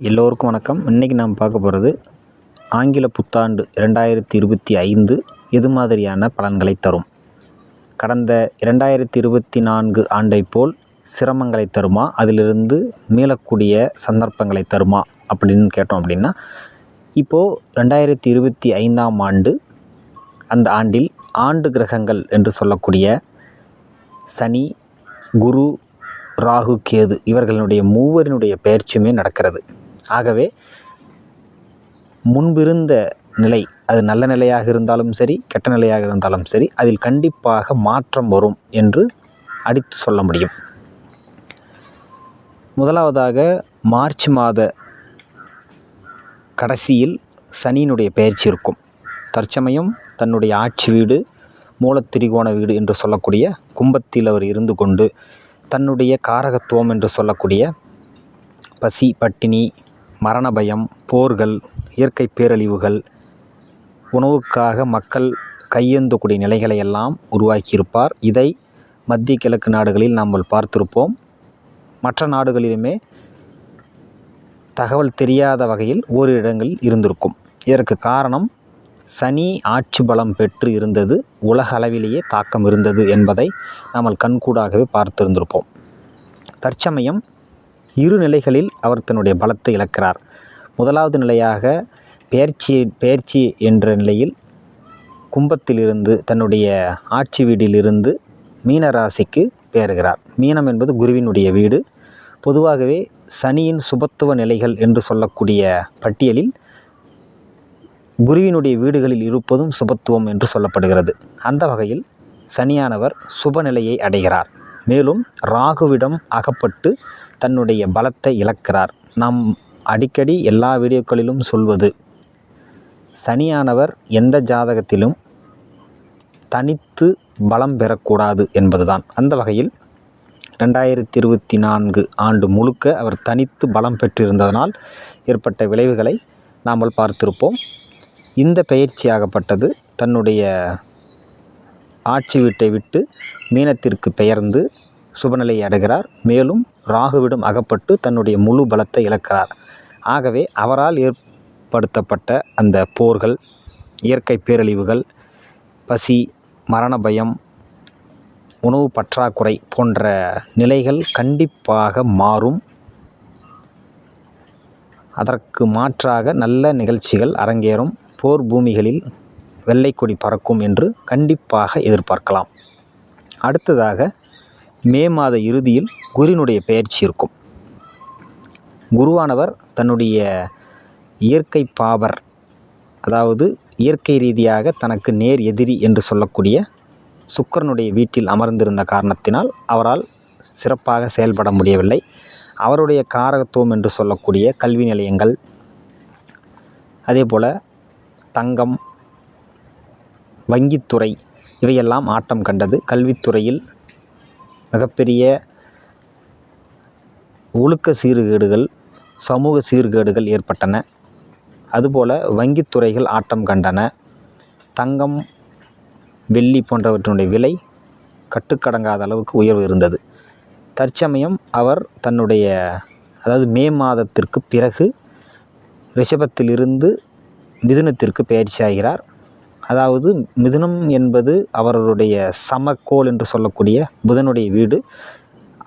எல்லோருக்கும் வணக்கம். இன்றைக்கி நாம் பார்க்க போகிறது ஆங்கில புத்தாண்டு இரண்டாயிரத்தி இருபத்தி ஐந்து எது மாதிரியான பலன்களை தரும்? கடந்த இரண்டாயிரத்தி இருபத்தி நான்கு ஆண்டை போல் சிரமங்களை தருமா? அதிலிருந்து மீளக்கூடிய சந்தர்ப்பங்களை தருமா? அப்படின்னு கேட்டோம் அப்படின்னா இப்போது ரெண்டாயிரத்தி இருபத்தி ஐந்தாம் ஆண்டு அந்த ஆண்டில் ஆண்டு கிரகங்கள் என்று சொல்லக்கூடிய சனி குரு ராகு கேது இவர்களுடைய மூவரினுடைய பெயர்ச்சியுமே நடக்கிறது. ஆகவே முன்பிருந்த நிலை அது நல்ல நிலையாக இருந்தாலும் சரி கெட்ட நிலையாக இருந்தாலும் சரி அதில் கண்டிப்பாக மாற்றம் வரும் என்று அடித்து சொல்ல முடியும். முதலாவதாக மார்ச் மாத கடைசியில் சனியினுடைய பெயர்ச்சி இருக்கும். தற்சமயம் தன்னுடைய ஆட்சி வீடு மூலத்திரிகோண வீடு என்று சொல்லக்கூடிய கும்பத்தில் அவர் இருந்து கொண்டு தன்னுடைய காரகத்துவம் என்று சொல்லக்கூடிய பசி பட்டினி மரண பயம் போர்கள் இயற்கை பேரழிவுகள் உணவுக்காக மக்கள் கையேந்தக்கூடிய நிலைகளை எல்லாம் உருவாக்கியிருப்பார். இதை மத்திய கிழக்கு நாடுகளில் நாம் பார்த்திருப்போம். மற்ற நாடுகளிலுமே தகவல் தெரியாத வகையில் ஒரு இடங்களில் இருந்திருக்கும். இதற்கு காரணம் சனி ஆட்சி பலம் பெற்று இருந்தது உலக அளவிலேயே தாக்கம் இருந்தது என்பதை நாம் கண்கூடாகவே பார்த்திருந்திருப்போம். தற்சமயம் இரு நிலைகளில் அவர் தன்னுடைய பலத்தை இழக்கிறார். முதலாவது நிலையாக பெயர்ச்சி பெயர்ச்சி என்ற நிலையில் கும்பத்திலிருந்து தன்னுடைய ஆட்சி வீட்டிலிருந்து மீனராசிக்கு பெயர்கிறார் மீனம் என்பது குருவினுடைய வீடு. பொதுவாகவே சனியின் சுபத்துவ நிலைகள் என்று சொல்லக்கூடிய பட்டியலில் குருவினுடைய வீடுகளில் இருப்பதும் சுபத்துவம் என்று சொல்லப்படுகிறது. அந்த வகையில் சனியானவர் சுபநிலையை அடைகிறார். மேலும் ராகுவிடம் அகப்பட்டு தன்னுடைய பலத்தை இழக்கிறார். நாம் அடிக்கடி எல்லா வீடியோக்களிலும் சொல்வது சனியானவர் எந்த ஜாதகத்திலும் தனித்து பலம் பெறக்கூடாது என்பதுதான். அந்த வகையில் ரெண்டாயிரத்தி இருபத்தி நான்கு ஆண்டு முழுக்க அவர் தனித்து பலம் பெற்றிருந்ததனால் ஏற்பட்ட விளைவுகளை நாம் பார்த்திருப்போம். இந்த பயிற்சியாகப்பட்டது தன்னுடைய ஆட்சி வீட்டை விட்டு மீனத்திற்கு பெயர்ந்து சுபநிலை அடைகிறார். மேலும் ராகுவிடம் அகப்பட்டு தன்னுடைய முழு பலத்தை இழக்கிறார். ஆகவே அவரால் ஏற்படுத்தப்பட்ட அந்த போர்கள் இயற்கை பேரழிவுகள் பசி மரண பயம் உணவு பற்றாக்குறை போன்ற நிலைகள் கண்டிப்பாக மாறும். அதற்கு மாற்றாக நல்ல நிகழ்ச்சிகள் அரங்கேறும். போர் பூமிகளில் வெள்ளை கொடி பறக்கும் என்று கண்டிப்பாக எதிர்பார்க்கலாம். அடுத்ததாக மே மாத இறுதியில் குருவினுடைய பெயர்ச்சி இருக்கும். குருவானவர் தன்னுடைய இயற்கை பாவர் அதாவது இயற்கை ரீதியாக தனக்கு நேர் எதிரி என்று சொல்லக்கூடிய சுக்கரனுடைய வீட்டில் அமர்ந்திருந்த காரணத்தினால் அவரால் சிறப்பாக செயல்பட முடியவில்லை. அவருடைய காரகத்துவம் என்று சொல்லக்கூடிய கல்வி நிலையங்கள் அதே போல் தங்கம் வங்கித்துறை இவையெல்லாம் ஆட்டம் கண்டது கல்வித்துறையில் மிகப்பெரிய ஒழுக்க சீர்கேடுகள் சமூக சீர்கேடுகள் ஏற்பட்டன. அதுபோல் வங்கித்துறைகள் ஆட்டம் கண்டன. தங்கம் வெள்ளி போன்றவற்றினுடைய விலை கட்டுக்கடங்காத அளவுக்கு உயர்வு இருந்தது. தற்சமயம் அவர் தன்னுடைய அதாவது மே மாதத்திற்கு பிறகு ரிஷபத்திலிருந்து மிதுனத்திற்கு பயிற்சி ஆகிறார் அதாவது மிதுனம் என்பது அவர்களுடைய சமக்கோள் என்று சொல்லக்கூடிய புதனுடைய வீடு.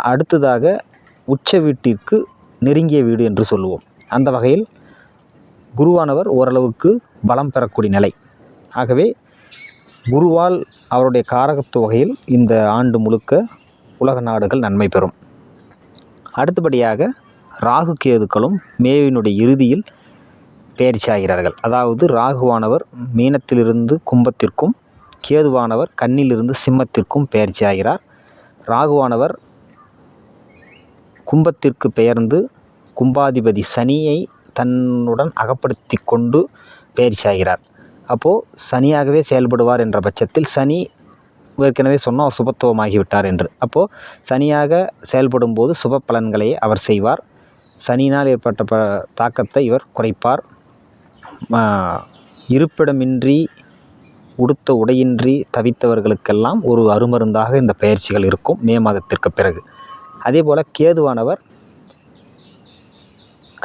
அடுத்ததாக உச்ச வீட்டிற்கு நெருங்கிய வீடு என்று சொல்லுவோம். அந்த வகையில் குருவானவர் ஓரளவுக்கு பலம் பெறக்கூடிய நிலை. ஆகவே குருவால் அவருடைய காரகத்துவ வகையில் இந்த ஆண்டு முழுக்க உலக நாடுகள் நன்மை பெறும். அடுத்தபடியாக ராகு கேதுக்களும் மேவினுடைய இறுதியில் பெயர்ச்சியாகிறார்கள் அதாவது ராகுவானவர் மீனத்திலிருந்து கும்பத்திற்கும் கேதுவானவர் கண்ணிலிருந்து சிம்மத்திற்கும் பெயர்ச்சியாகிறார். ராகுவானவர் கும்பத்திற்கு பெயர்ந்து கும்பாதிபதி சனியை தன்னுடன் அகப்படுத்தி கொண்டு பயிற்சியாகிறார் அப்போது சனியாகவே செயல்படுவார் என்ற பட்சத்தில் சனி ஏற்கனவே சொன்னோம் சுபத்துவமாகிவிட்டார் என்று. அப்போது சனியாக செயல்படும் போது சுப பலன்களை அவர் செய்வார். சனியினால் ஏற்பட்ட ப தாக்கத்தை இவர் குறைப்பார். இருப்பிடமின்றி உடுத்த உடையின்றி தவித்தவர்களுக்கெல்லாம் ஒரு அருமருந்தாக இந்த பயிற்சிகள் இருக்கும் மே மாதத்திற்கு பிறகு. அதே போல் கேதுவானவர்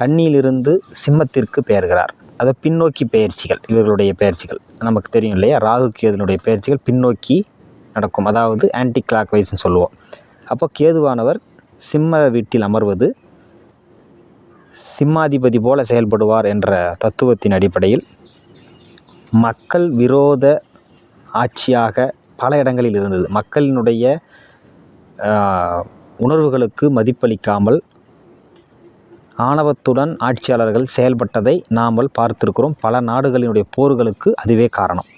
கண்ணியிலிருந்து சிம்மத்திற்கு பெயர்கிறார். அதை பின்னோக்கி பயிற்சிகள் இவர்களுடைய பெயர்ச்சிகள் நமக்கு தெரியும் இல்லையா? ராகு கேதுனுடைய பயிற்சிகள் பின்னோக்கி நடக்கும். அதாவது ஆன்டி கிளாக் வைஸ்னு சொல்லுவோம். அப்போ கேதுவானவர் சிம்ம வீட்டில் அமர்வது சிம்மாதிபதி போல செயல்படுவார் என்ற தத்துவத்தின் அடிப்படையில் மக்கள் விரோத ஆட்சியாக பல இடங்களில் இருந்தது. மக்களினுடைய உணர்வுகளுக்கு மதிப்பளிக்காமல் ஆணவத்துடன் ஆட்சியாளர்கள் செயல்பட்டதை நாமல் பார்த்திருக்கிறோம். பல நாடுகளினுடைய போர்களுக்கு அதுவே காரணம்.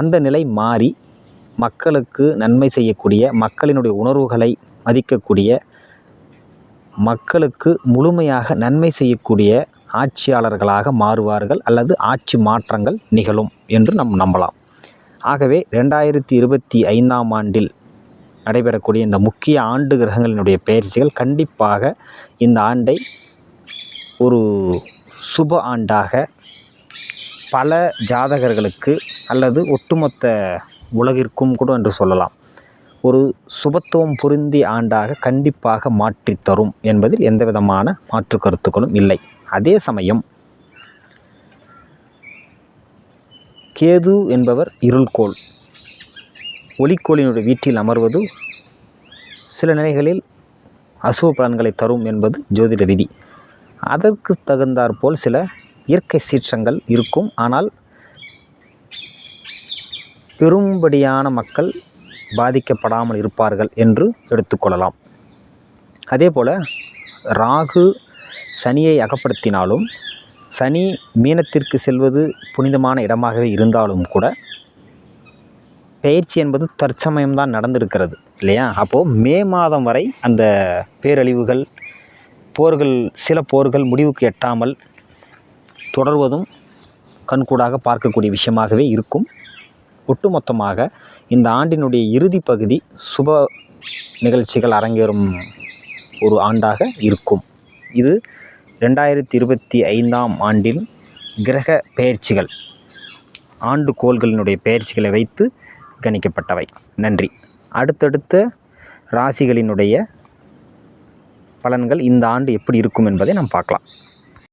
அந்த நிலை மாறி மக்களுக்கு நன்மை செய்யக்கூடிய மக்களினுடைய உணர்வுகளை மதிக்கக்கூடிய மக்களுக்கு முழுமையாக நன்மை செய்யக்கூடிய ஆட்சியாளர்களாக மாறுவார்கள் அல்லது ஆட்சி மாற்றங்கள் நிகழும் என்று நாம் நம்பலாம். ஆகவே ரெண்டாயிரத்தி இருபத்தி ஐந்தாம் ஆண்டில் நடைபெறக்கூடிய இந்த முக்கிய ஆண்டு கிரகங்களினுடைய பயிற்சிகள் கண்டிப்பாக இந்த ஆண்டை ஒரு சுப ஆண்டாக பல ஜாதகர்களுக்கு அல்லது ஒட்டுமொத்த உலகிற்கும் கூட என்று சொல்லலாம். ஒரு சுபத்துவம் பொருந்திய ஆண்டாக கண்டிப்பாக மாற்றித்தரும் என்பதில் எந்தவிதமான மாற்று கருத்துக்களும் இல்லை. அதே சமயம் கேது என்பவர் இருள்கோள். ஒளிக்கோளினுடைய வீட்டில் அமர்வது சில நிலைகளில் அசுவ பலன்களை தரும் என்பது ஜோதிட விதி. அதற்கு தகுந்தாற்போல் சில இயற்கை சீற்றங்கள் இருக்கும். ஆனால் பெரும்படியான மக்கள் பாதிக்கப்படாமல் இருப்பார்கள் என்று எடுத்துக்கொள்ளலாம். அதே போல் ராகு சனியை அகப்படுத்தினாலும் சனி மீனத்திற்கு செல்வது புனிதமான இடமாகவே இருந்தாலும் கூட பயிற்சி என்பது தற்சமயம்தான் நடந்திருக்கிறது இல்லையா? அப்போது மே மாதம் வரை அந்த பேரழிவுகள் போர்கள் சில போர்கள் முடிவுக்கு எட்டாமல் தொடர்வதும் கண்கூடாக பார்க்கக்கூடிய விஷயமாகவே இருக்கும். ஒட்டுமொத்தமாக இந்த ஆண்டினுடைய இறுதி பகுதி சுப நிகழ்ச்சிகள் அரங்கேறும் ஒரு ஆண்டாக இருக்கும். இது ரெண்டாயிரத்தி இருபத்தி ஐந்தாம் ஆண்டில் கிரக பெயர்ச்சிகள் ஆண்டு கோள்களினுடைய பெயர்ச்சிகளை வைத்து கணிக்கப்பட்டவை. நன்றி. அடுத்தடுத்த ராசிகளினுடைய பலன்கள் இந்த ஆண்டு எப்படி இருக்கும் என்பதை நாம் பார்க்கலாம்.